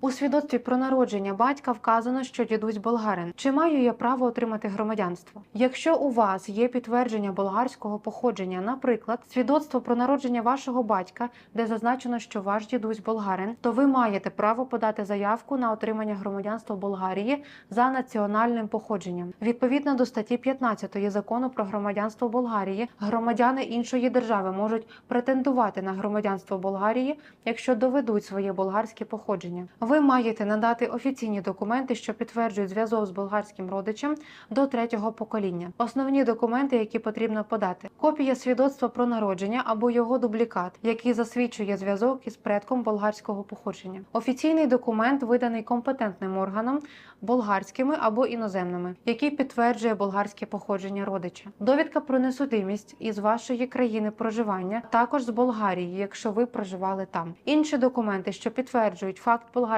У свідоцтві про народження батька вказано, що дідусь болгарин. Чи маю я право отримати громадянство? Якщо у вас є підтвердження болгарського походження, наприклад, свідоцтво про народження вашого батька, де зазначено, що ваш дідусь болгарин, то ви маєте право подати заявку на отримання громадянства Болгарії за національним походженням. Відповідно до статті 15 закону про громадянство Болгарії, громадяни іншої держави можуть претендувати на громадянство Болгарії, якщо доведуть своє болгарське походження. Ви маєте надати офіційні документи, що підтверджують зв'язок з болгарським родичем до третього покоління. Основні документи, які потрібно подати: копія свідоцтва про народження або його дублікат, який засвідчує зв'язок із предком болгарського походження. Офіційний документ виданий компетентним органом болгарськими або іноземними, який підтверджує болгарське походження родича. Довідка про несудимість із вашої країни проживання, також з Болгарії, якщо ви проживали там. Інші документи, що підтверджують факт болгарського